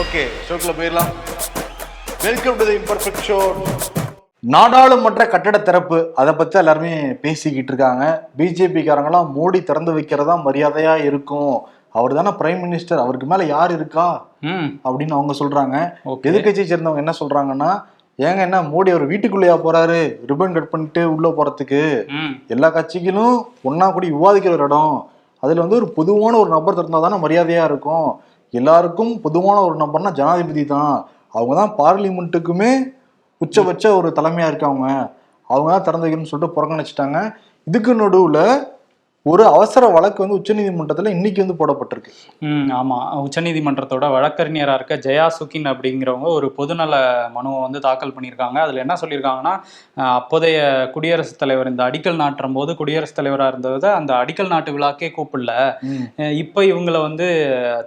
Okay ஷோக்குள்ள போயிடலாம். Welcome to imperfect show நாடாளுமன்ற கட்டட திறப்பு அதை பத்தி எல்லாருமே பேசிக்கிட்டு இருக்காங்க. பிஜேபி காரங்களாம் மோடி திறந்து வைக்கிறதா மரியாதையா இருக்கும். அவர் தானே பிரைம் மினிஸ்டர் அவருக்கு மேல யார் இருக்கா? அப்படின்னு அவங்க சொல்றாங்க. ஓகே. எதிர்கட்சியை சேர்ந்தவங்க என்ன சொல்றாங்கன்னா ஏங்க என்ன மோடி அவர் வீட்டுக்குள்ளேயா போறாரு? ரிப்பன் கட் பண்ணிட்டு உள்ள போறதுக்கு. எல்லா கட்சிகளும் ஒன்னா கூடி விவாதிக்கிற ஒரு இடம். அதுல வந்து ஒரு பொதுவான ஒரு நபர் திறந்தா தானே மரியாதையா இருக்கும். எல்லாருக்கும் பொதுவான ஒரு நபர்னா ஜனாதிபதி தான். அவங்க தான் பார்லிமெண்ட்டுக்குமே உச்சபட்ச ஒரு தலைமையாக இருக்காங்க. அவங்க தான் திறந்து வைக்கணும்னு சொல்லிட்டு புறக்கணிச்சிட்டாங்க. இதுக்கு நடுவில் ஒரு அவசர வழக்கு வந்து உச்சநீதிமன்றத்துல இன்னைக்கு வந்து போடப்பட்டிருக்கு. ம் ஆமாம் உச்சநீதிமன்றத்தோட வழக்கறிஞராக இருக்க ஜெயா சுகின் அப்படிங்கிறவங்க ஒரு பொதுநல மனுவை வந்து தாக்கல் பண்ணியிருக்காங்க. அதில் என்ன சொல்லியிருக்காங்கன்னா அப்போதைய குடியரசுத் தலைவர் இந்த அடிக்கல் நாட்டும் போது குடியரசுத் தலைவராக இருந்ததை அந்த அடிக்கல் நாட்டு விழாக்கே கூப்பிடல. இப்போ இவங்களை வந்து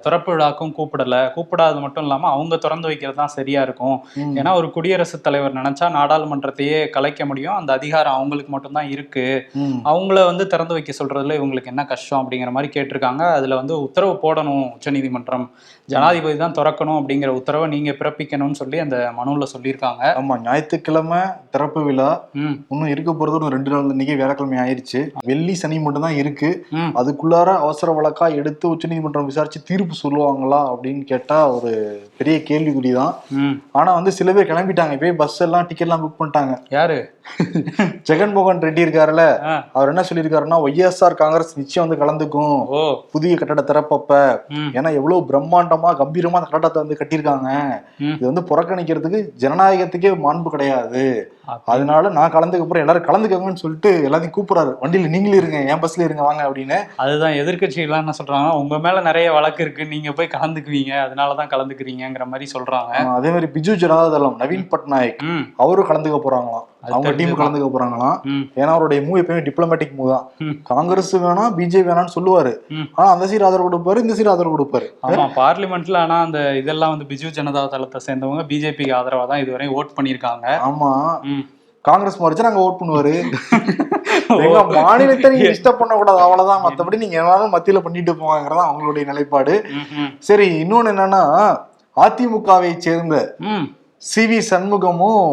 திறப்பு விழாக்கும் கூப்பிடல. கூப்பிடாதது மட்டும் இல்லாமல் அவங்க திறந்து வைக்கிறது தான் சரியா இருக்கும். ஏன்னா ஒரு குடியரசுத் தலைவர் நினைச்சா நாடாளுமன்றத்தையே கலைக்க முடியும். அந்த அதிகாரம் அவங்களுக்கு மட்டும்தான் இருக்கு. ம். அவங்கள வந்து திறந்து வைக்க சொல்றதுல இவங்களுக்கு என்ன கஷ்டம் அப்படிங்கிற மாதிரி கேட்டிருக்காங்க. அதுல வந்து உத்தரவு போடணும் உச்சநீதிமன்றம். ஜனாதிபதி தான் திறக்கணும் அப்படிங்கிற உத்தரவை நீங்க பிறப்பிக்கணும்னு சொல்லி அந்த மனுவுல சொல்லியிருக்காங்க. ஆமா ஞாயிற்றுக்கிழமை திறப்பு விழா. இன்னும் இருக்க போறது ஒரு ரெண்டு நாள். இன்னைக்கு வேலைக்கிழமை ஆயிருச்சு. வெள்ளி சனி மட்டும் தான் இருக்கு. அதுக்குள்ளார அவசர வழக்கா எடுத்து உச்சநீதிமன்றம் விசாரிச்சு தீர்ப்பு சொல்லுவாங்களா அப்படின்னு கேட்டா ஒரு பெரிய கேள்விக்குறி தான். ஆனா வந்து சில பேர் கிளம்பிட்டாங்க. இப்பயே பஸ் எல்லாம் டிக்கெட் எல்லாம் புக் பண்ணிட்டாங்க. யாரு? ஜெகன்மோகன் ரெட்டி இருக்காருல்ல. அவர் என்ன சொல்லியிருக்காருன்னா ஒய்எஸ்ஆர் காங்கிரஸ் நிச்சயம் வந்து கலந்துக்கும். புதிய கட்டட திறப்பப்ப. ஏன்னா எவ்வளவு பிரம்மாண்டமா கம்பீரமா அந்த கட்டடத்தை வந்து கட்டியிருக்காங்க. இது வந்து புறக்கணிக்கிறதுக்கு ஜனநாயகத்துக்கே மாண்பு கிடையாது. அதனால நான் கலந்துக்க போறேன் எல்லாரும் கலந்துக்கங்கன்னு சொல்லிட்டு எல்லாத்தையும் கூப்பிடுறாரு. வண்டியில நீங்களும் இருங்க என் பஸ்ல இருங்க வாங்க அப்படின்னு. அதுதான் எதிர்க்கட்சிகள்லாம் என்ன சொல்றாங்கன்னா உங்க மேல நிறைய வழக்கு இருக்கு நீங்க போய் கலந்துக்குவீங்க அதனாலதான் கலந்துக்கிறீங்கிற மாதிரி சொல்றாங்க. அதே மாதிரி பிஜு ஜனதா தளம் நவீன் பட்நாயக் அவரும் கலந்துக்க போறாங்களாம். அவங்க டீம். கலந்துக்க போறாங்களாம். ஏன்னா அவருடைய மூவ் எப்பயுமே டிப்ளமேட்டிக் மூவ் தான். காங்கிரஸ் வேணாம் பிஜேபி வேணாம்னு சொல்லுவாரு. ஆனா அந்த சீர் ஆதரவு கொடுப்பாரு இந்த சீர் ஆதரவு கொடுப்பாரு. ஆமா பார்லிமெண்ட்ல ஆனா அந்த இதெல்லாம் வந்து பிஜு ஜனதா தளத்தை சேர்ந்தவங்க பிஜேபிக்கு ஆதரவா தான் இதுவரை ஓட் பண்ணியிருக்காங்க. ஆமா. காங்கிரஸ் மாறிச்சா நாங்க ஓட் பண்ணுவாரு. எங்க மாநிலத்தை நீங்க டிஸ்டர்ப் பண்ண கூடாது அவ்வளவுதான். மத்தபடி நீங்க எல்லாரும் மத்தியில பண்ணிட்டு போங்கிறதா அவங்களுடைய நிலைப்பாடு. சரி இன்னொன்னு என்னன்னா அதிமுகவை சேர்ந்த சி வி சண்முகமும்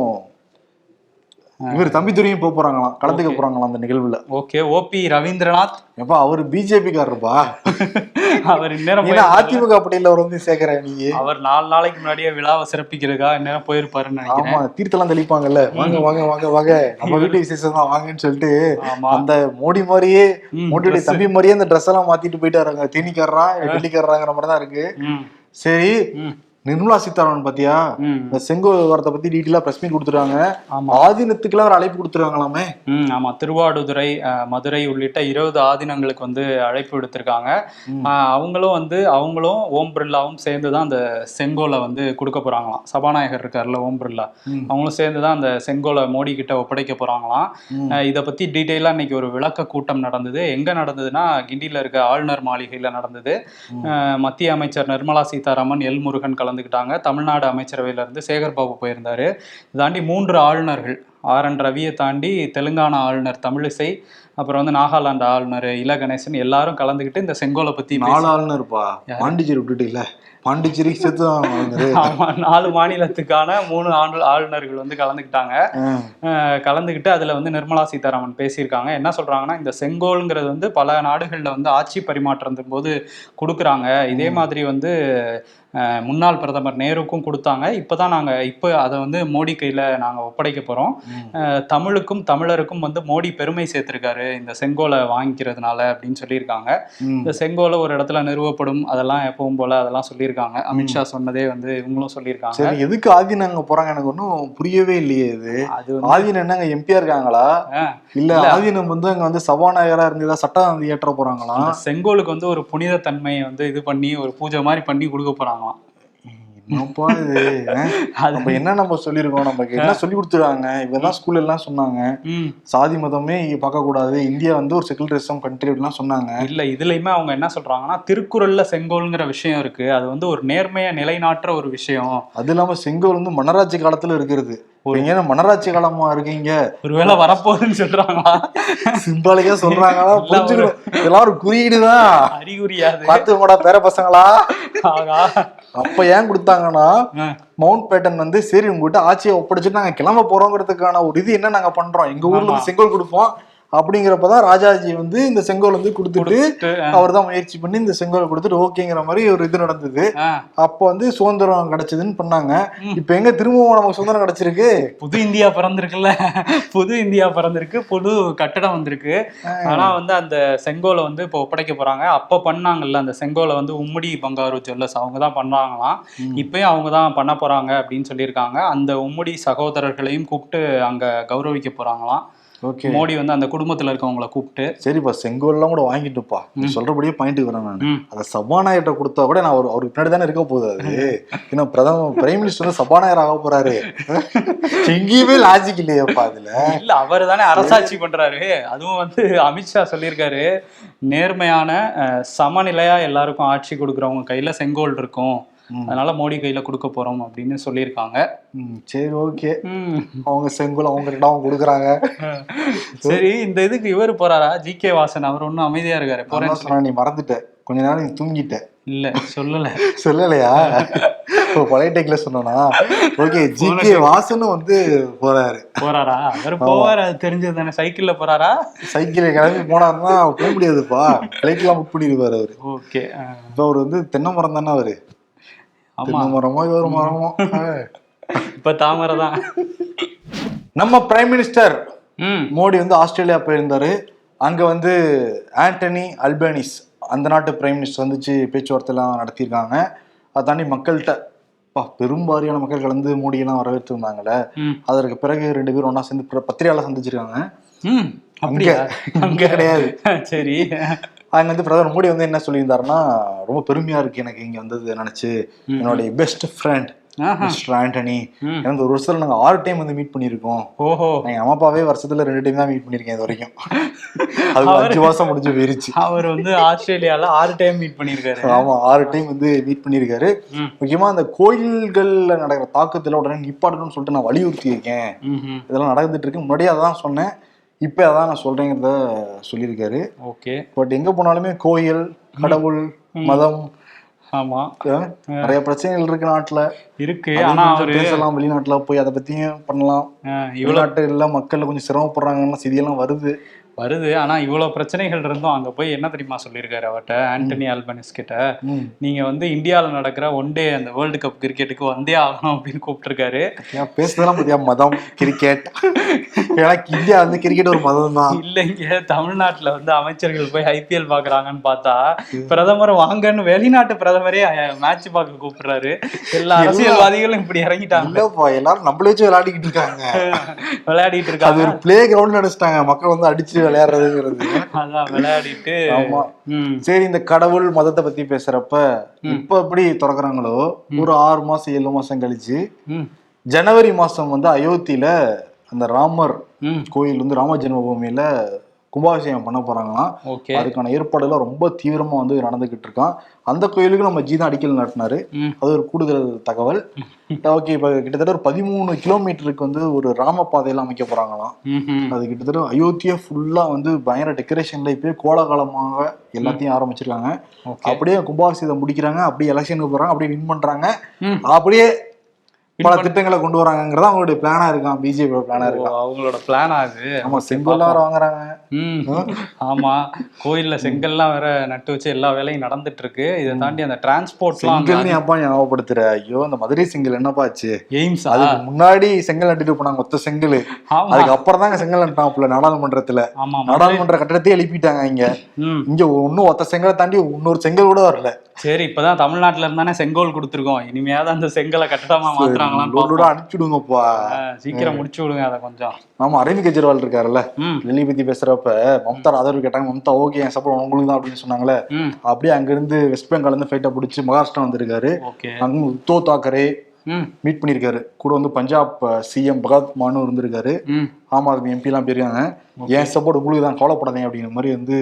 இவர் தம்பிதுரையும் போக போறாங்களாம். கலந்துக்க. போறாங்களாம் அந்த நிகழ்வுல. Okay O P Ravindranath. எப்பா அவர் பிஜேபி காரருப்பா அவர் இந்நேரம். அதிமுக பட்டியல அவர் வந்து சேர்க்கிற நீ? அவர் நாலு நாளைக்கு முன்னாடியே விழாவை சிறப்பிக்கிறதுக்கா இந்நேரம் போயிருப்பாருன்னு ஆமா தீர்த்தெல்லாம் தெளிப்பாங்கல்ல. வாங்க வாங்க வாங்க வாங்க. நம்ம வீட்டு விசேஷம் தான் வாங்கன்னு சொல்லிட்டு அந்த மோடி மாதிரியே மோடியுடைய. தம்பி மாதிரியே அந்த ட்ரெஸ் எல்லாம் மாத்திட்டு போயிட்டாருங்க. தேனிக்காரரா டெல்லிக்காரராங்கிற மாதிரி தான் இருக்கு சரி நிர்மலா சீதாராமன் பாத்தியா? இந்த செங்கோ விவகாரத்தை பத்தி டீட்டெயிலா பிரஸ் மீட் கொடுத்துருக்காங்க ஆதீனத்துக்குலாம் ஒரு அழைப்பு கொடுத்துருக்காங்களாமே ஆமா. திருவாடுதுறை மதுரை உள்ளிட்ட இருபது ஆதீனங்களுக்கு வந்து அழைப்பு விடுத்திருக்காங்க. அஹ், அவங்களும் வந்து அவங்களும் ஓம் பிர்லாவும் சேர்ந்து தான் அந்த செங்கோலை வந்து கொடுக்க போறாங்களாம். சபாநாயகர் இருக்கார்ல ஓம் பிர்லா. அவங்களும் சேர்ந்து தான் அந்த செங்கோலை மோடி கிட்ட ஒப்படைக்க போறாங்களாம். இதை பத்தி டீட்டெயிலாக இன்னைக்கு ஒரு விளக்க கூட்டம் நடந்தது. எங்க நடந்ததுன்னா கிண்டியில இருக்க ஆளுநர் மாளிகையில நடந்தது. மத்திய அமைச்சர் நிர்மலா சீதாராமன் எல் முருகன் கலந்துக்கிட்டாங்க தமிழ்நாடு அமைச்சரவையில இருந்து சேகர் பாபு போயிருந்தாரு தாண்டி மூன்று ஆளுநர்கள் ஆர். என். ரவியை தாண்டி தெலுங்கானா ஆளுநர் தமிழிசை அப்புறம் வந்து நாகாலாந்து ஆளுநர் இல. கணேசன் எல்லாரும் கலந்துக்கிட்டு இந்த செங்கோலை பத்தி பேசி- நாலு ஆளுநர்ப்பா? பாண்டிச்சேரி விட்டுட்டு இல்ல பாண்டிச்சேரி ஆமா நாலு மாநிலத்துக்கான மூணு ஆண்டு ஆளுநர்கள் வந்து கலந்துக்கிட்டாங்க. கலந்துக்கிட்டு அதில் வந்து நிர்மலா சீதாராமன் பேசியிருக்காங்க. என்ன சொல்கிறாங்கன்னா இந்த செங்கோல்ங்கிறது வந்து பல நாடுகளில் வந்து ஆட்சி பரிமாற்றம் போது கொடுக்குறாங்க. இதே மாதிரி வந்து முன்னாள் பிரதமர் நேருக்கும் கொடுத்தாங்க. இப்போ தான் நாங்கள் இப்போ அதை வந்து மோடி கையில் நாங்கள் ஒப்படைக்க போகிறோம். தமிழுக்கும் தமிழருக்கும் வந்து மோடி பெருமை சேர்த்திருக்காரு. இந்த செங்கோலை வாங்கிக்கிறதுனால அப்படின்னு சொல்லியிருக்காங்க. இந்த செங்கோலை ஒரு இடத்துல நிறுவப்படும். அதெல்லாம் எப்பவும் போல அதெல்லாம் சொல்லியிருக்காங்க. அமித்ஷா சொன்னதே வந்து இவங்களும் சொல்லியிருக்காங்க. சரி எதுக்கு ஆதீனம் அங்க போறாங்க எனக்கு ஒன்றும் புரியவே இல்லையே இது. அது ஆதீனம் என்னங்க எம்பியா இருக்காங்களா? இல்ல. ஆதீனம் வந்து அங்க வந்து சபாநாயகரா இருந்து ஏதாவது சட்டம் இயற்ற போறாங்களா? செங்கோலுக்கு வந்து ஒரு புனித தன்மையை வந்து இது பண்ணி ஒரு பூஜை மாதிரி பண்ணி கொடுக்க போறாங்களாம் நம்ம என்ன நம்ம சொல்லியிருக்கோம்? நமக்கு என்ன சொல்லி கொடுத்துருக்காங்க? இவதான் ஸ்கூல்ல எல்லாம் சொன்னாங்க. சாதி மதமே பார்க்க கூடாது. இந்தியா வந்து ஒரு செகுலரிசம் கண்ட்ரி அப்படிலாம் சொன்னாங்க. இல்ல இதுலயுமே அவங்க என்ன சொல்றாங்கன்னா திருக்குறள்ல செங்கோல்ங்கிற விஷயம் இருக்கு. அது வந்து ஒரு நேர்மையை நிலைநாட்டுற ஒரு விஷயம். அது இல்லாம செங்கோல் வந்து மன்னராட்சி காலத்துல இருக்கிறது. நீங்க என்ன மன்னராட்சி காலமா இருக்கீங்க? ஒருவேளை வரப்போகுதுன்னு சொல்றாங்களா? சிம்பாலிக்கா சொல்றாங்களா? புரிஞ்சுக்கணும். இதெல்லாம் ஒரு குறியீடுதான் அறிகுறியாது பாத்துக்கோடா பேர பசங்களா? அப்ப ஏன் கொடுத்தாங்கன்னா. மவுண்ட் பேட்டன் வந்து சரி உங்ககிட்ட ஆட்சியை ஒப்படைச்சிட்டு நாங்க கிளம்ப போறோங்கிறதுக்கான ஒரு இது என்ன நாங்க பண்றோம்? எங்க ஊர்ல செங்கோல் கொடுப்போம். அப்படிங்கிறப்பதான் ராஜாஜி வந்து இந்த செங்கோல் வந்து கொடுத்துட்டு அவர் தான் முயற்சி பண்ணி இந்த செங்கோல் கொடுத்துட்டு ஓகேங்கிற மாதிரி ஒரு இது நடந்தது. அப்போ வந்து சுதந்திரம் கிடைச்சதுன்னு பண்ணாங்க. இப்ப எங்க திரும்பவும் நமக்கு சுதந்திரம் கிடைச்சிருக்கு? புது இந்தியா பிறந்திருக்குல்ல. புது இந்தியா பிறந்திருக்கு. புது கட்டடம் வந்திருக்கு. ஆனா வந்து அந்த செங்கோலை வந்து இப்போ ஒப்படைக்க போறாங்க. அப்ப பண்ணாங்கல்ல அந்த செங்கோலை வந்து உம்முடி பங்காரு ஜுவல்லர்ஸ் அவங்க தான் பண்ணாங்களாம் இப்பயும் அவங்க தான் பண்ண போறாங்க அப்படின்னு சொல்லியிருக்காங்க. அந்த உம்முடி சகோதரர்களையும் கூப்பிட்டு அங்க கௌரவிக்க போறாங்களாம். மோடி வந்து அந்த குடும்பத்துல இருக்கவங்கள கூப்பிட்டு சரிப்பா செங்கோல்லாம் கூட வாங்கிட்டுப்பா. சொல்றபடியே பாயிண்ட் வரேன் நான். அதை சபாநாயகர்கிட்ட கொடுத்தா கூட நான் அவர் அவருக்கு பின்னாடி தானே இருக்க போகுது அது. ஏன்னா பிரதம பிரைம் மினிஸ்டர் வந்து சபாநாயகர் ஆக போறாரு. எங்கேயுமே லாஜிக் இல்லையேப்பா அதுல. இல்ல அவர் தானே அரசாட்சி பண்றாரு. அதுவும் வந்து அமித்ஷா சொல்லியிருக்காரு. நேர்மையான சமநிலையா எல்லாருக்கும் ஆட்சி கொடுக்குறவங்க கையில செங்கோல் இருக்கும். அதனால மோடி கையில கொடுக்க போறோம் அப்படின்னு சொல்லியிருக்காங்க. சரி ஓகே. அவங்க செங்கோல் அவங்க கிட்ட அவங்க கொடுக்குறாங்க. சரி இந்த இதுக்கு இவர் போறாரா? ஜி கே வாசன் அவர் ஒன்றும் அமைதியா இருக்காரு சொன்னேன், நீ மறந்துட்ட. கொஞ்ச நேரம் நீ தூங்கிட்ட. இல்ல சொல்லல. சொல்லலையா? பொலைடெக்ல சொன்னா ஓகே ஜி கே வாசனும் வந்து போறாரு. போறாரா? அவர் போவாரு அது தெரிஞ்சது தானே. சைக்கிள்ல போறாரா? சைக்கிள் கிளம்பி போனாருன்னா போக முடியாதுப்பா. ஃபிளைட்லாம் புக் பண்ணிடுவாரு அவரு. ஓகே இப்ப அவர் வந்து தென்னை மரம் தானே அவரு? மரமோ ஒரு மரமோ? இப்ப தாமரை தான். நம்ம பிரைம் மினிஸ்டர் மோடி வந்து ஆஸ்திரேலியா போயிருந்தாரு. அங்க வந்து ஆண்டனி அல்பேனிஸ் அந்த நாட்டு பிரைம் மினிஸ்டர் வந்துச்சு பேச்சுவார்த்தைலாம் நடத்தியிருக்காங்க. அதை தாண்டி மக்கள்கிட்ட பா பெரும்பாரியான மக்கள் கலந்து மோடியெல்லாம் வரவேற்று இருந்தாங்கல்ல அதற்கு பிறகு ரெண்டு பேரும் ஒண்ணா சேர்ந்து பத்திரிகையாளர் சந்திச்சிருக்காங்க. அங்க கிடையாது. சரி. அங்க வந்து பிரதமர் மோடி வந்து என்ன சொல்லியிருந்தாருன்னா ரொம்ப பெருமையா இருக்கு எனக்கு இங்க வந்தது நினைச்சு என்னுடைய பெஸ்ட் ஃப்ரெண்ட். மிஸ்டர் ஆண்டனி. ம். எனக்கு ஒரு வருஷத்துல நாங்க ஆறு டைம் வந்து மீட் பண்ணியிருக்கோம். ஓஹோ. எங்க அம்மா அப்பாவே வருஷத்துல ரெண்டு டைம் தான் மீட் பண்ணிருக்கேன் இது வரைக்கும். அது அஞ்சு மாசம் முடிஞ்சு போயிருச்சு. அவர் வந்து ஆஸ்திரேலியால ஆறு டைம் மீட் பண்ணியிருக்காரு. ஆமா ஆறு டைம் வந்து மீட் பண்ணியிருக்காரு. ம். முக்கியமா அந்த கோயில்கள்ல நடக்கிற தாக்கத்துல உடனே நிப்பாட்டணும்னு சொல்லிட்டு நான் வலியுறுத்தி இருக்கேன். இதெல்லாம் நடந்துட்டு இருக்கு. முன்னாடியே அதான் சொன்னேன். இப்ப அதான் நான் சொல்றேங்கிறத சொல்லியிருக்காரு. ஓகே. பட் எங்க போனாலுமே கோயில் கடவுள் மதம் ஆமா. நிறைய பிரச்சனைகள் இருக்கு நாட்டுல. இருக்கு ஆனா அவரு பேசலாம் வெளிநாட்டுல போய் அதை பத்தியும் பண்ணலாம். இவ்வளவு வெளிநாட்டுல மக்கள் கொஞ்சம் சிரமப்படுறாங்கன்னு செய்தியெல்லாம் வருது. வருது. ஆனா இவ்வளவு பிரச்சனைகள் இருந்தும் அங்க போய் என்ன தெரியுமா சொல்லியிருக்காரு அவர்ட்ட ஆண்டனி ஆல்பனிஸ் கிட்ட. நீங்க வந்து இந்தியால நடக்கிற ஒன் டே அந்த வேர்ல்டு கப் கிரிக்கெட்டுக்கு வந்தே ஆகணும் அப்படின்னு கூப்பிட்டுருக்காரு. பேசுறதெல்லாம் பத்தியா? மதம் கிரிக்கெட் எனக்கு இந்தியா வந்து கிரிக்கெட் ஒரு மதம் தான் இல்லைங்க. தமிழ்நாட்டுல வந்து அமைச்சர்கள் போய் ஐபிஎல் பாக்குறாங்கன்னு பார்த்தா பிரதமர் வாங்கன்னு வெளிநாட்டு பிரதமரே மேட்ச் பார்க்க கூப்பிடுறாரு. எல்லா அரசியல்வாதிகளும் இப்படி இறங்கிட்டாங்க. எல்லாரும் நம்மளே விளையாடிக்கிட்டு இருக்காங்க. விளையாடிட்டு அது இருக்காங்க ஒரு பிளே கிரவுண்ட் நினைச்சிட்டாங்க. மக்கள் வந்து அடிச்சு விளையாடுறதுங்கிறது. அதான் விளையாடிட்டு ஆமா. சரி இந்த கடவுள் மதத்தை பத்தி பேசுறப்ப இப்ப எப்படி திறக்கறாங்களோ ஒரு ஆறு மாசம் ஏழு மாசம் கழிச்சு ஜனவரி மாசம் வந்து அயோத்தியில அந்த ராமர் கோயில் வந்து ராம ஜென்மபூமியில கும்பாபிஷேகம் பண்ண போறாங்களாம். அதுக்கான ஏற்பாடுலாம் ரொம்ப தீவிரமா வந்து நடந்துகிட்டு இருக்கான் அந்த கோயிலுக்கு நம்ம ஜி தான் அடிக்கல் நாட்டினாரு அது ஒரு கூடுதல் தகவல். ஓகே இப்ப கிட்டத்தட்ட ஒரு பதிமூணு கிலோமீட்டருக்கு வந்து ஒரு ராம பாதையெல்லாம் அமைக்க போறாங்களாம். அது கிட்டத்தட்ட அயோத்தியா ஃபுல்லா வந்து பயங்கர டெக்கரேஷன்ல இப்பயே கோலாகலமாக எல்லாத்தையும் ஆரம்பிச்சிருக்காங்க. அப்படியே கும்பாபிஷேகத்தை முடிக்கிறாங்க. அப்படியே எலெக்ஷனுக்கு போறாங்க. அப்படியே வின் பண்றாங்க. அப்படியே பல திட்டங்களை கொண்டு வராங்கிறதா அவங்களுடைய பிளானா இருக்கான் பிஜேபியோட பிளானா இருக்கான் அவங்களோட பிளான் ஆகுது ஆமா செங்கோல்லாம் வேற வாங்குறாங்க. ஆமா. கோயில்ல செங்கல்லாம் வேற நட்டு வச்சு எல்லா வேலையும் நடந்துட்டு இருக்கு இதை தாண்டி அந்த டிரான்ஸ்போர்ட்லாம் அப்பா ஞாபகப்படுத்துற. ஐயோ அந்த மதுரை செங்கல் என்னப்பா ஆச்சு? எய்ம்ஸ்? அதுக்கு முன்னாடி செங்கல் நட்டுட்டு போனாங்க மொத்த செங்கல். அதுக்கு அப்புறம் தாங்க செங்கல் நட்டாப்புல நாடாளுமன்றத்துல. நாடாளுமன்ற கட்டடத்தையே எழுப்பிட்டாங்க இங்க. இங்க ஒன்னும் ஒத்த செங்கலை தாண்டி இன்னொரு செங்கல் கூட வரல. சரி இப்பதான் தமிழ்நாட்டுல இருந்தானே செங்கோல் கொடுத்துருக்கோம். இனிமையாவது அந்த செங்கலை கட்டடமா. லோடா அனுப்பிச்சுடுங்கப்பா சீக்கிரம் முடிச்சு விடுங்க அதை கொஞ்சம். ஆமா அரவிந்த் கெஜ்ரிவால் இருக்காருல்ல. ம். டெல்லி பத்தி பேசுறப்ப மம்தா ஆதரவு கேட்டாங்க மம்தா ஓகே என் சப்போர்ட் உங்களுக்கு தான் அப்படின்னு சொன்னாங்களே அப்படியே அங்க இருந்து வெஸ்ட் பெங்கால் இருந்து ஃபைட்டை பிடிச்சி மகாராஷ்டிரா வந்திருக்காரு. அங்க உத்தவ் தாக்கரே மீட் பண்ணியிருக்காரு கூட வந்து பஞ்சாப் சிஎம் பகத் மானு இருந்திருக்காரு. ஆம் ஆத்மி எம்பி எல்லாம் போயிருக்காங்க என் சப்போர்ட் உங்களுக்கு தான் கவலைப்படாதீங்க அப்படிங்கிற மாதிரி வந்து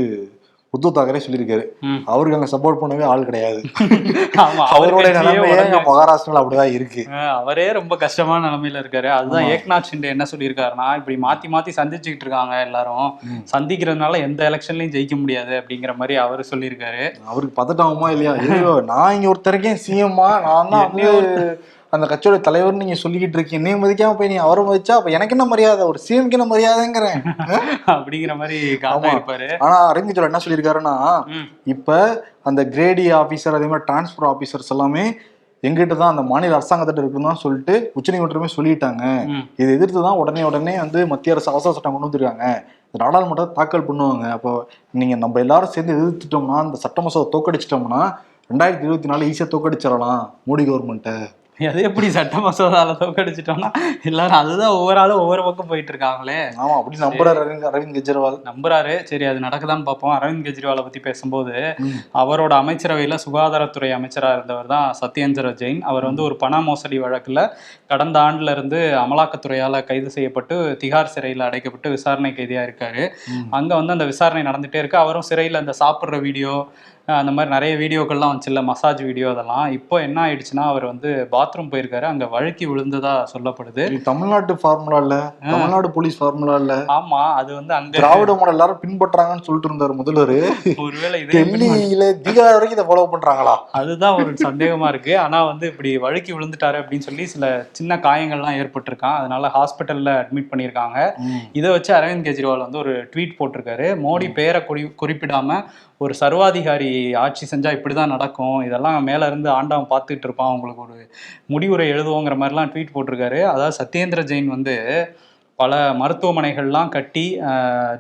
உத்தவ் தாக்கரே சொல்லியிருக்காரு. அவருக்கு அங்க சப்போர்ட் பண்ணவே ஆள் கிடையாது. அவருடைய நிலைமையே அங்க மகாராஷ்டிரால அப்படிதான் இருக்கு. அவரே ரொம்ப கஷ்டமான நிலைமையில இருக்காரு. அதுதான். ஏக்நாத் ஷிண்டே என்ன சொல்லியிருக்காருன்னா இப்படி மாத்தி மாத்தி சந்திச்சுக்கிட்டு இருக்காங்க எல்லாரும். சந்திக்கிறதுனால எந்த எலெக்ஷன்லயும் ஜெயிக்க முடியாது அப்படிங்கிற மாதிரி அவரு சொல்லியிருக்காரு. அவருக்கு பதட்டமா இல்லையா? நான் இங்க ஒருத்தருக்கேன் சிஎம்மா நான் தான் அந்த கட்சியோட தலைவர் நீங்க சொல்லிக்கிட்டு இருக்கீங்க. என்னைய மதிக்காம போய் நீ அவரை மதிச்சா அப்ப எனக்கு என்ன மரியாதை? ஒரு சிஎம்க்கு என்ன மரியாதைங்கிறேன். அப்படிங்கிற மாதிரி. இருப்பாரு. ஆனா அரவிந்த் கெஜ்ரிவால் என்ன சொல்லியிருக்காருன்னா. இப்ப அந்த கிரேடி ஆபீசர் அதே மாதிரி டிரான்ஸ்பர் ஆபீசர்ஸ் எல்லாமே எங்கிட்ட தான் அந்த மாநில அரசாங்கத்திட்ட இருக்குன்னு தான் சொல்லிட்டு உச்சநீதிமன்றமே சொல்லிட்டாங்க. இதை எதிர்த்து தான் உடனே உடனே வந்து மத்திய அரசு அவசர சட்டம் கொண்டு வந்திருக்காங்க. இந்த நாடாளுமன்றத்தை தாக்கல் பண்ணுவாங்க. அப்போ நீங்க நம்ம எல்லாரும் சேர்ந்து எதிர்த்துட்டோம்னா இந்த சட்ட மசோதை தோக்கடிச்சிட்டோம்னா ரெண்டாயிரத்தி இருபத்தி நாலு ஈஸியா தோக்கடிச்சிடலாம். மோடி கவர்மெண்ட்டை அது எப்படி சட்ட மசோதால தோக்கடிச்சிட்டோம்னா எல்லாரும் அதுதான் ஒவ்வொரு ஆளும் ஒவ்வொரு பக்கம் போயிட்டு இருக்காங்களே ஆமா அப்படி நம்புறாரு அரவிந்த் அரவிந்த் கெஜ்ரிவால். நம்புறாரு. சரி அது நடக்குதான்னு பார்ப்போம். அரவிந்த் கெஜ்ரிவாலை பத்தி பேசும்போது. அவரோட அமைச்சரவையில சுகாதாரத்துறை அமைச்சரா இருந்தவர் தான் சத்யேந்திர ஜெயின். அவர் வந்து ஒரு பண மோசடி வழக்குல கடந்த ஆண்டுல இருந்து அமலாக்கத்துறையால கைது செய்யப்பட்டு திகார் சிறையில் அடைக்கப்பட்டு விசாரணை கைதியா இருக்காரு. அங்க வந்து அந்த விசாரணை நடந்துட்டே இருக்கு. அவரும் சிறையில அந்த சாப்பிடுற வீடியோ அந்த மாதிரி நிறைய வீடியோக்கள்லாம் வந்துச்சுல்ல மசாஜ் வீடியோ அதெல்லாம். இப்போ என்ன ஆயிடுச்சுன்னா அவர் வந்து பாத்ரூம் போயிருக்காரு அங்க வழுக்கி விழுந்ததா சொல்லப்படுது. தமிழ்நாட்டு ஃபார்முலா இல்ல தமிழ்நாடு போலீஸ் ஃபார்முலா இல்ல. ஆமா அது வந்து அங்க திராவிட மாடல் எல்லாரும் பின்பற்றாங்கன்னு சொல்லிட்டு இருந்தாரு முதல்வர். ஒருவேளை இதே டெல்லியில பீகார் வரைக்கும் இதை ஃபாலோ பண்றாங்களா? அதுதான் ஒரு சந்தேகமா இருக்கு. ஆனா வந்து இப்படி வழுக்கி விழுந்துட்டாரு அப்படின்னு சொல்லி சில சின்ன காயங்கள்லாம் ஏற்பட்டிருக்கான். அதனால ஹாஸ்பிட்டல்ல அட்மிட் பண்ணியிருக்காங்க. இதை வச்சு அரவிந்த் கெஜ்ரிவால் வந்து ஒரு ட்வீட் போட்டிருக்காரு. மோடி பேரை குறி குறிப்பிடாம ஒரு சர்வாதிகாரி ஆட்சி செஞ்சா இப்படிதான் நடக்கும். இதெல்லாம் மேல இருந்து ஆண்டவன் பார்த்துட்டு இருப்பான். உங்களுக்கு ஒரு முடிவுரை எழுதுவோங்கிற மாதிரிலாம் ட்வீட் போட்டிருக்காரு. அதாவது சத்யேந்திர ஜெயின் வந்து பல மருத்துவமனைகள்லாம் கட்டி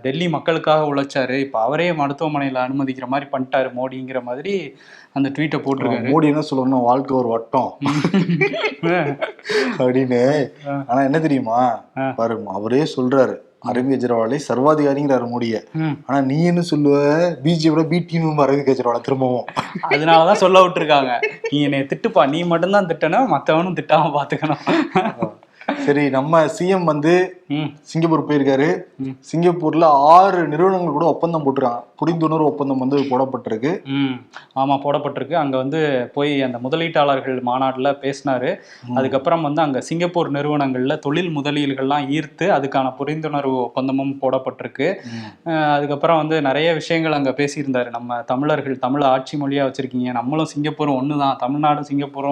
டெல்லி மக்களுக்காக உழைச்சாரு. இப்போ அவரே மருத்துவமனையில் அனுமதிக்கிற மாதிரி பண்ணிட்டாரு மோடிங்கிற மாதிரி அந்த ட்வீட்டை போட்டிருக்காரு. மோடி என்ன சொல்லணும் வாழ்க்கை ஒரு வட்டம். அப்படின்னு. ஆனா என்ன தெரியுமா? ஆ. பாரு அவரே சொல்றாரு. அரவிந்த் கெஜ்ரிவாலை சர்வாதிகாரிங்கிறாரு மோடிய. ஆனா நீ என்ன சொல்லுவ? பிஜேபியோட பி டீம் அரவிந்த் கெஜ்ரிவாலை திரும்பவும். அதனாலதான் சொல்ல விட்டுருக்காங்க. நீ என்னை திட்டுப்பா. நீ மட்டும்தான் திட்டணும் மத்தவனும் திட்டாம பாத்துக்கணும். சரி நம்ம சிஎம் வந்து சிங்கப்பூர் போயிருக்காரு. சிங்கப்பூர்ல ஆறு நிறுவனங்கள் கூட ஒப்பந்தம் போட்டுருக்காங்க. புரிந்துணர்வு ஒப்பந்தம் வந்து போடப்பட்டிருக்கு. ஆமா போடப்பட்டிருக்கு. அங்க வந்து போய் அந்த முதலீட்டாளர்கள் மாநாட்டுல பேசினாரு. அதுக்கப்புறம் வந்து அங்க சிங்கப்பூர் நிறுவனங்கள்ல தொழில் முதலீடுகள்லாம் ஈர்த்து அதுக்கான புரிந்துணர்வு ஒப்பந்தமும் போடப்பட்டிருக்கு. அதுக்கப்புறம் வந்து நிறைய விஷயங்கள் அங்க பேசியிருந்தாரு. நம்ம தமிழர்கள் தமிழ் ஆட்சி மொழியா வச்சிருக்கீங்க. நம்மளும் சிங்கப்பூரும் ஒண்ணுதான். தமிழ்நாடும் சிங்கப்பூரும்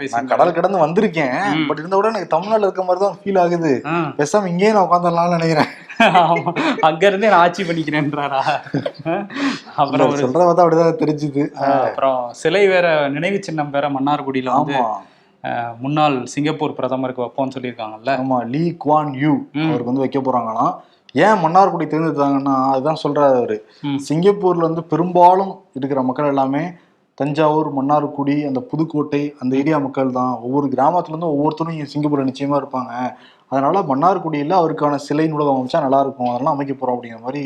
பேசி கடல் கடந்து வந்திருக்கேன். பட் இருந்த விட எனக்கு தமிழ்நாட்டுல இருக்க மாதிரி தான் ஃபீல் ஆகுது. பேசாம இங்கேயே நான் உட்காந்துடலாம்னு நினைக்கிறேன். அங்க இருந்தே நான் ஆட்சி பண்ணிக்கிறேன்றாரா? அப்புறம் சொல்றத பார்த்தா அப்படிதான் தெரிஞ்சுது. அப்புறம் சிலை வேற நினைவு சின்னம் வேற மன்னார்குடியில வந்து முன்னாள் சிங்கப்பூர் பிரதமருக்கு வைப்போம்னு சொல்லியிருக்காங்கல்ல. ஆமா லீ குவான் யூ. அவருக்கு வந்து வைக்க போறாங்களாம். ஏன் மன்னார்குடி தேர்ந்தெடுத்தாங்கன்னா அதுதான் சொல்றாரு அவரு. சிங்கப்பூர்ல வந்து பெரும்பாலும் இருக்கிற மக்கள் எல்லாமே தஞ்சாவூர் மன்னார்குடி அந்த புதுக்கோட்டை அந்த ஏரியா மக்கள் தான். ஒவ்வொரு கிராமத்துல இருந்தும் ஒவ்வொருத்தரும் சிங்கப்பூர்ல நிச்சயமா இருப்பாங்க. அதனால மன்னார்குடியில அவருக்கான சிலை நூலகம் அமைச்சா நல்லா இருக்கும் அதெல்லாம் அமைக்க போறோம் அப்படிங்கிற மாதிரி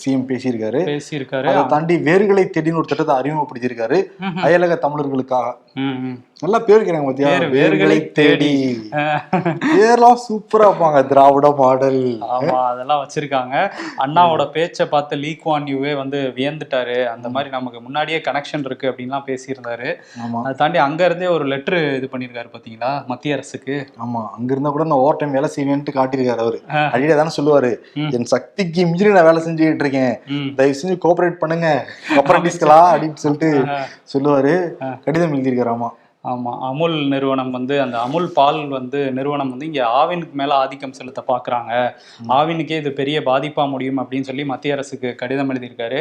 சிஎம் பேசியிருக்காரு. பேசியிருக்காரு. அதை தாண்டி வேர்களை தேடின்னு ஒரு திட்டத்தை அறிமுகப்படுத்தியிருக்காரு. ம்ஹும். தமிழர்களுக்காக. நல்லா பேர் இருக்கிறாங்க பாத்தியா? வேர்களை தேடி. பேர்லாம் சூப்பரா இருப்பாங்க. திராவிட மாடல் ஆமா அதெல்லாம் வச்சிருக்காங்க. அண்ணாவோட பேச்சை பார்த்து லீ குவான் யூவே வந்து வியந்துட்டாரு. அந்த மாதிரி நமக்கு முன்னாடியே கனெக்ஷன் இருக்கு அப்படின்லாம் பேசியிருந்தாரு. ஆமா. அதை தாண்டி அங்க இருந்தே ஒரு லெட்டர் இது பண்ணியிருக்காரு பாத்தீங்களா? மத்திய அரசுக்கு. ஆமா. அங்க இருந்தா கூட நான் ஓவர் டைம் வேலை செய்வேன்ட்டு காட்டியிருக்காரு அவரு ஆ. அடியே தானே சொல்லுவாரு. என் சக்திக்கு மிஞ்சி நான் வேலை செஞ்சுக்கிட்டு இருக்கேன். தயவு செஞ்சு கோஆபரேட் பண்ணுங்க அப்ரண்டிஸ்களா அப்படின்னு சொல்லிட்டு. சொல்லுவாரு கடிதம் எழுதியிருக்காராமா ஆமா அமுல் நிறுவனம் வந்து அந்த அமுல் பால் வந்து நிறுவனம் வந்து இங்க ஆவினுக்கு மேல ஆதிக்கம் செலுத்த பாக்குறாங்க. ஆவினுக்கே இது பெரிய பாதிப்பா முடியும் அப்படின்னு சொல்லி மத்திய அரசுக்கு கடிதம் எழுதியிருக்காரு.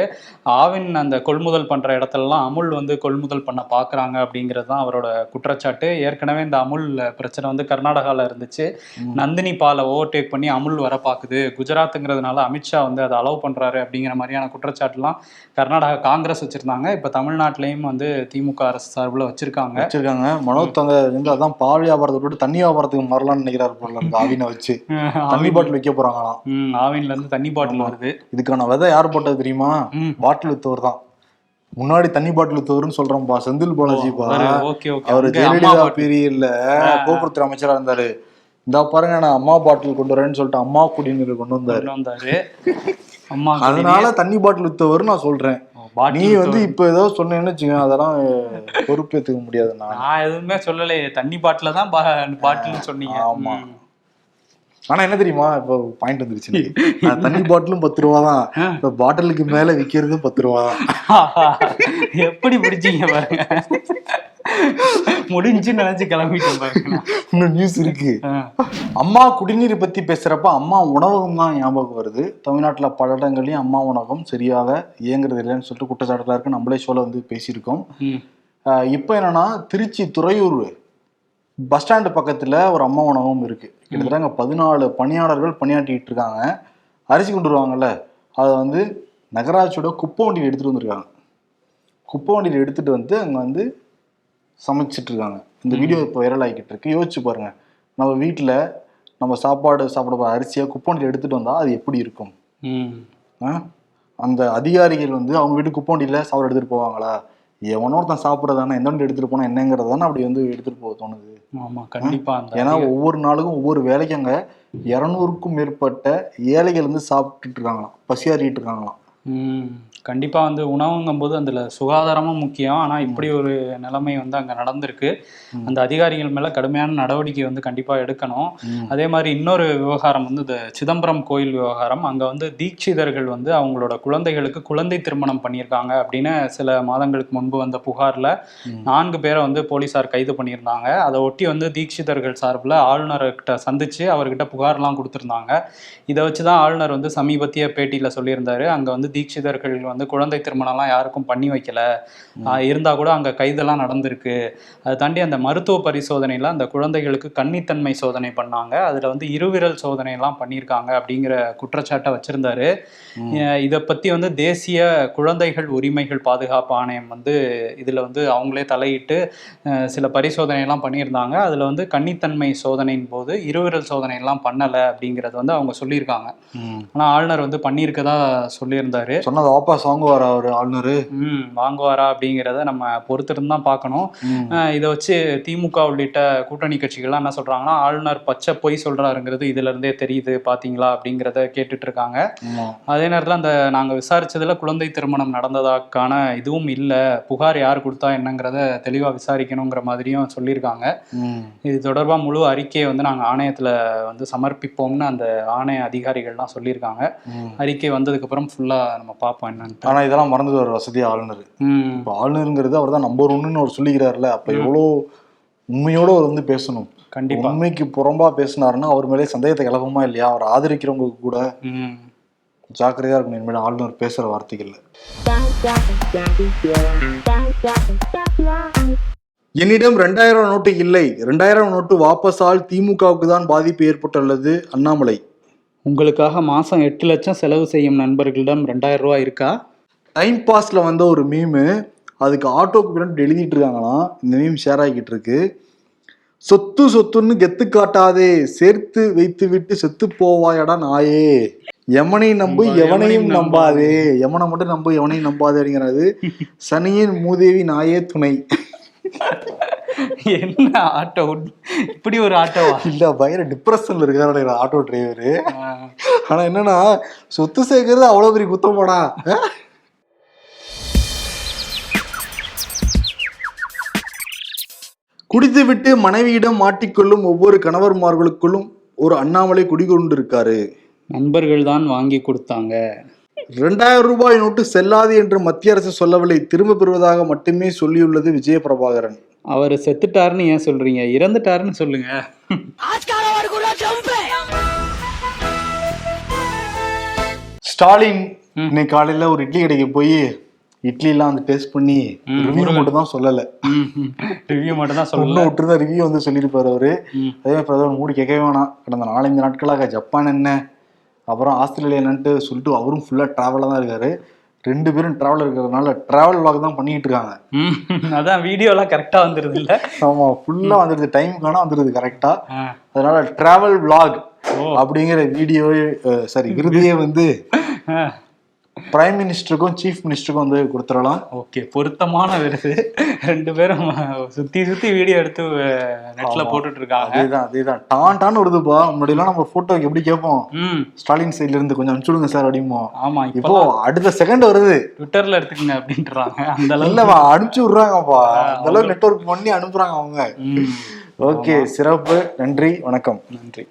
ஆவின் அந்த கொள்முதல் பண்ற இடத்துலலாம் அமுல் வந்து கொள்முதல் பண்ண பாக்குறாங்க அப்படிங்கிறது தான் அவரோட குற்றச்சாட்டு. ஏற்கனவே இந்த அமுல் பிரச்சனை வந்து கர்நாடகால இருந்துச்சு. நந்தினி பாலை ஓவர்டேக் பண்ணி அமுல் வர பாக்குது. குஜராத்துங்கிறதுனால அமித்ஷா வந்து அதை அலோவ் பண்றாரு அப்படிங்கிற மாதிரியான குற்றச்சாட்டுலாம் கர்நாடகா காங்கிரஸ் வச்சிருந்தாங்க. இப்ப தமிழ்நாட்டிலையும் வந்து திமுக அரசு சார்பில் வச்சிருக்காங்க. வச்சிருக்காங்க மனோத் தங்க வந்து அதான் பால் வியாபாரத்தை விட்டு தண்ணி வியாபாரத்துக்கு மாறலாம்னு நினைக்கிறாரு போல இருக்கு ஆவினை வச்சு. தண்ணி பாட்டில் வைக்க போறாங்களாம். ஆவின்ல இருந்து தண்ணி பாட்டில் வருது. இதுக்கான விதை யார் போட்டது தெரியுமா? பாட்டில் வித்தவர் தான். முன்னாடி தண்ணி பாட்டில் வித்தவர்னு சொல்றோம்பா செந்தில் ஓகே ஓகே. அவர் ஜெயலலிதா பீரியட்ல போக்குவரத்து அமைச்சரா இருந்தாரு. இந்த பாருங்க நான் அம்மா பாட்டில் கொண்டு வரேன்னு சொல்லிட்டு அம்மா குடிநீர் கொண்டு வந்தாரு. அதனால தண்ணி பாட்டில் வித்தவர் நான் சொல்றேன். நீ பாட்டில் வந்து இப்ப ஏதோ சொன்னேன்னு வச்சுக்கோ அதெல்லாம் பொறுப்பேத்துக்க முடியாது நான். எதுவுமே சொல்லலையே தண்ணி பாட்டில தான் பாட்டில்னு சொன்னீங்க. ஆமா. ஆனா என்ன தெரியுமா இப்போ பாயிண்ட் வந்துருச்சு தண்ணி பாட்டிலும் பத்து ரூபா தான். இப்ப பாட்டிலுக்கு மேல விக்கிறதும் பத்து ரூபா தான். எப்படி பிடிச்சீங்க பாருங்க. முடிஞ்சுன்னு நினைச்சு கிளம்பிட்டேன் பாருங்க இன்னும் நியூஸ் இருக்கு. அம்மா குடிநீர் பத்தி பேசுறப்ப அம்மா உணவகம் தான் ஞாபகம் வருது. தமிழ்நாட்டுல பல இடங்கள்லயும் அம்மா உணவகம் சரியாக இயங்குறது இல்லைன்னு சொல்லிட்டு குற்றச்சாட்டுலாம் இருக்கு. நம்மளே ஷோல வந்து பேசியிருக்கோம். இப்போ என்னன்னா திருச்சி துறையூர் பஸ் ஸ்டாண்டு பக்கத்துல ஒரு அம்மா உணவகம் இருக்கு. கிட்டத்தட்ட அங்க பதினாலு பணியாளர்கள் பணியாற்றிட்டு இருக்காங்க. அரிசி கொண்டு வருவாங்கல்ல அதை வந்து நகராட்சியோட குப்பை வண்டியில் எடுத்துட்டு வந்திருக்காங்க. குப்பை வண்டியில் எடுத்துட்டு வந்து அங்க வந்து சமைச்சிட்டு இருக்காங்க இந்த வீடியோ இப்போ வைரல் ஆகிக்கிட்டு இருக்கு யோசிச்சு பாருங்க. நம்ம வீட்டில் நம்ம சாப்பாடு சாப்பிட போற அரிசியை குப்பை வண்டியில் எடுத்துட்டு வந்தா அது எப்படி இருக்கும்? அந்த அதிகாரிகள் வந்து அவங்க வீட்டு குப்பை வண்டியில் சாப்பாடு எடுத்துட்டு போவாங்களா? எவனோ ஒருத்தன் சாப்பிட்றதானே எந்த வண்டி எடுத்துட்டு போனா என்னங்கிறது தானே அப்படி வந்து எடுத்துட்டு போக தோணுது. ஆமா கண்டிப்பா அந்த ஏன்னா ஒவ்வொரு நாளுக்கும் ஒவ்வொரு வேலைக்கு அங்க இரநூறுக்கும் மேற்பட்ட ஏழைகள் வந்து சாப்பிட்டுட்டு இருக்காங்களாம். பசியாறிட்டு இருக்காங்களாம். ம் கண்டிப்பா வந்து உணவுங்கும் போது அதுல சுகாதாரமும் முக்கியம். ஆனா இப்படி ஒரு நிலைமை வந்து அங்க நடந்திருக்கு. அந்த அதிகாரிகள் மேல கடுமையான நடவடிக்கை வந்து கண்டிப்பா எடுக்கணும். அதே மாதிரி இன்னொரு விவகாரம் வந்து இந்த சிதம்பரம் கோயில் விவகாரம். அங்க வந்து தீட்சிதர்கள் வந்து அவங்களோட குழந்தைகளுக்கு குழந்தை திருமணம் பண்ணியிருக்காங்க அப்படின்னு சில மாதங்களுக்கு முன்பு வந்த புகார்ல. நான்கு பேரை வந்து போலீசார் கைது பண்ணியிருந்தாங்க. அதை ஒட்டி வந்து தீட்சிதர்கள் சார்பில் ஆளுநர்கிட்ட சந்திச்சு அவர்கிட்ட புகார்லாம் கொடுத்துருந்தாங்க. இதை வச்சு தான் ஆளுநர் வந்து சமீபத்திய பேட்டியில் சொல்லியிருந்தாரு. அங்கே வந்து தீட்சிதர்கள் வந்து குழந்தை திருமணம்லாம் யாருக்கும் பண்ணி வைக்கல. ஆஹ் இருந்தா கூட அங்கே கைதெல்லாம் நடந்திருக்கு. அதை தாண்டி அந்த மருத்துவ பரிசோதனையில் அந்த குழந்தைகளுக்கு கன்னித்தன்மை சோதனை பண்ணாங்க. அதில் வந்து இருவிரல் சோதனையெல்லாம் பண்ணியிருக்காங்க அப்படிங்கிற குற்றச்சாட்டை வச்சிருந்தாரு. இதை பற்றி வந்து தேசிய குழந்தைகள் உரிமைகள் பாதுகாப்பு ஆணையம் வந்து இதில் வந்து அவங்களே தலையிட்டு சில பரிசோதனையெல்லாம் பண்ணியிருந்தாங்க. அதில் வந்து கன்னித்தன்மை சோதனையின் போது இருவிரல் சோதனையெல்லாம் பண்ணலை அப்படிங்கிறது வந்து அவங்க சொல்லியிருக்காங்க. ஆனால் ஆளுநர் வந்து பண்ணியிருக்கதா சொல்லியிருந்தாரு. சொன்னது வாபஸ் வாங்குவாரா அவர் ஆளுநர்? ம் வாங்குவாரா அப்படிங்கிறத நம்ம பொறுத்திருந்து தான் பார்க்கணும் இதை வச்சு திமுக உள்ளிட்ட கூட்டணி கட்சிகள்லாம் என்ன சொல்றாங்கன்னா ஆளுநர் பச்சை பொய் சொல்றாருங்கிறது இதுல இருந்தே தெரியுது பாத்தீங்களா அப்படிங்கிறத கேட்டுட்டு இருக்காங்க. அதே நேரத்தில் அந்த நாங்கள் விசாரிச்சதுல குழந்தை திருமணம் நடந்ததாக்கான இதுவும் இல்லை புகார் யார் கொடுத்தா என்னங்கிறத தெளிவாக விசாரிக்கணுங்கிற மாதிரியும் சொல்லியிருக்காங்க. இது தொடர்பாக முழு அறிக்கையை வந்து நாங்கள் ஆணையத்தில் வந்து சமர்ப்பிப்போம்னு அந்த ஆணைய அதிகாரிகள்லாம் சொல்லியிருக்காங்க. அறிக்கை வந்ததுக்கப்புறம் ஃபுல்லாக நம்ம பார்ப்போம் என்னன்ட்டு ஆனா இதெல்லாம் மறந்துட்டு ஒரு வசதியா ஆளுநர். ம். இப்போ ஆளுநருங்கிறது அவர் தான் நம்பர் ஒன்னுன்னு அவர் சொல்லிக்கிறாருல அப்ப எவ்வளோ உண்மையோட அவர் வந்து பேசணும். கண்டிப்பா. உண்மைக்கு புறம்பா பேசினாருன்னா அவர் மேலே சந்தேகத்தை கிளம்புமா இல்லையா? அவர் ஆதரிக்கிறவங்க கூட ம். ஜாக்கிரதையா இருக்கணும். இனிமேல் ஆளுநர் பேசுற வார்த்தைகள்ல. என்னிடம் ரெண்டாயிரம் நோட்டு இல்லை. ரெண்டாயிரம் நோட்டு வாபஸால் திமுகவுக்கு தான் பாதிப்பு ஏற்பட்டுள்ளது அண்ணாமலை. உங்களுக்காக மாசம் எட்டு லட்சம் செலவு செய்யும் நண்பர்களிடம் ரெண்டாயிரம் ரூபாய் இருக்கா? டைம் பாஸ்ல வந்த ஒரு மீமு அதுக்கு ஆட்டோக்கு பின்னாடி எழுதிட்டு இருக்காங்களாம். இந்த மீம் ஷேர் ஆகிட்டு இருக்கு. சொத்து சொத்துன்னு கெத்து காட்டாதே சேர்த்து வைத்து விட்டு செத்து போவாயடா நாயே. எமனை நம்பு எவனையும் நம்பாதே. எமனை மட்டும் நம்பு எவனையும் நம்பாதே அப்படிங்கிறது சனியின் மூதேவி நாயே துணை. என்ன ஆட்டோ இப்படி ஒரு ஆட்டோவா இல்ல பயங்கர டிப்ரெஷன்ல இருக்காரு ஆட்டோ டிரைவரு ஆனா என்னன்னா சொத்து சேர்க்கறது அவ்வளவு பெரிய குத்தமாடா அஹ்? குடித்துவிட்டு மனைவியிடம் மாட்டிக்கொள்ளும் ஒவ்வொரு கணவர்மார்களுக்குள்ளும் ஒரு அண்ணாமலை குடிகொண்டிருக்காரு. நண்பர்கள் தான் வாங்கி கொடுத்தாங்க. ரெண்டாயிரம் ரூபாய் நோட்டு செல்லாது என்று மத்திய அரசு சொல்லவில்லை. திரும்ப பெறுவதாக மட்டுமே சொல்லியுள்ளது விஜய பிரபாகரன் அவர் செத்துட்டாருன்னு ஏன் சொல்றீங்க? இறந்துட்டாருன்னு சொல்லுங்க. ஸ்டாலின் இன்னைக்கு காலையில ஒரு இட்லி கடைக்கு போய் இட்லி எல்லாம் வந்து டேஸ்ட் பண்ணி ரிவ்யூ மட்டும் தான் சொல்லல. ரிவ்யூ மட்டும் தான் சொல்லல. விட்டுருந்தா ரிவ்யூ வந்து சொல்லியிருப்பாரு அவரு. அதே மாதிரி பிரதமர் மூடி கேட்கவே வேணாம். கடந்த நாலஞ்சு நாட்களாக ஜப்பான் என்ன அப்புறம் ஆஸ்திரேலியா என்னன்ட்டு சொல்லிட்டு அவரும் ஃபுல்லா டிராவலா தான் இருக்காரு. ரெண்டு பேரும் டிராவல் இருக்கிறதுனால டிராவல் வாக் தான் பண்ணிட்டு இருக்காங்க. அதான் வீடியோலாம் கரெக்டா வந்துருது இல்ல? ஆமா ஃபுல்லா வந்துருது. டைமுக்கான வந்துருது கரெக்டா அதனால டிராவல் vlog ஓ. அப்படிங்கிற வீடியோவே சாரி விருதையே வந்து பிரைம் மினிஸ்டருக்கும் சீஃப் மினிஸ்டருக்கும் வந்து கொடுத்துடலாம். ஓகே பொருத்தமான விருது. ரெண்டு பேரும் சுத்தி சுத்தி வீடியோ எடுத்து நெட்ல. போட்டுட்டு இருக்காங்க அதேதான் அதேதான். டான் டான் வருதுப்பா முன்னாடிலாம் நம்ம போட்டோ எப்படி கேட்போம்? ஸ்டாலின் சைட்ல இருந்து கொஞ்சம் அனுப்பிச்சுடுங்க சார் அப்படிமோ ஆமா இப்போ அடுத்த செகண்ட் வருது. ட்விட்டர்ல எடுத்துக்கங்க அப்படின்றாங்க. அந்த அளவுக்கு. இல்லவா அனுப்பிச்சு விடுறாங்கப்பா அந்த அளவுக்கு நெட்வொர்க் பண்ணி அனுப்புறாங்க அவங்க. ஓகே சிறப்பு. நன்றி வணக்கம். நன்றி.